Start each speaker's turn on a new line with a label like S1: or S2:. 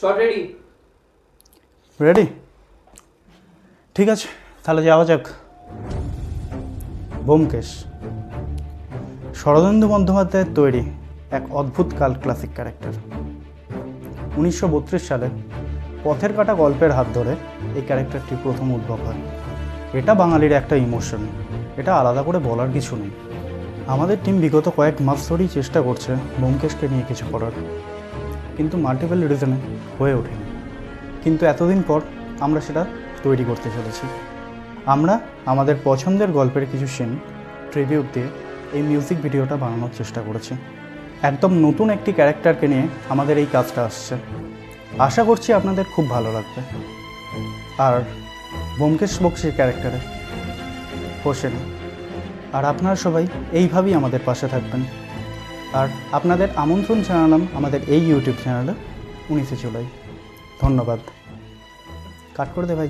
S1: Short ready
S2: ready ঠিক আছে, তাহলে যাওয়া যাক। বোমকেশ শরদিন্দু বন্দ্যোপাধ্যায়ের তৈরি এক অদ্ভুত কাল ক্লাসিক ক্যারেক্টার উনিশশো বত্রিশ সালে পথের কাটা গল্পের হাত ধরে এই ক্যারেক্টারটি প্রথম উদ্ভব হয়। এটা বাঙালির একটা ইমোশন এটা আলাদা করে বলার কিছু নেই। আমাদের টিম বিগত কয়েক মাস ধরেই চেষ্টা করছে ব্যোমকেশকে নিয়ে কিছু করার। কিন্তু মাল্টিপল রিজনে হয়ে ওঠেনি। কিন্তু এতদিন পর আমরা সেটা তৈরি করতে চলেছি। আমরা আমাদের পছন্দের গল্পের কিছু সিন ট্রিবিউট দিয়ে এই মিউজিক ভিডিওটা বানানোর চেষ্টা করেছি। একদম নতুন একটি ক্যারেক্টারকে নিয়ে আমাদের এই কাজটা আসছে। আশা করছি আপনাদের খুব ভালো লাগবে। আর ব্যোমকেশ বক্সির ক্যারেক্টারে হোসেন। আর আপনারা সবাই এইভাবেই আমাদের পাশে থাকবেন। আর আপনাদের আমন্ত্রণ জানালাম আমাদের এই ইউটিউব চ্যানেলে উনিশে জুলাই। ধন্যবাদ। কাট করে দে ভাই।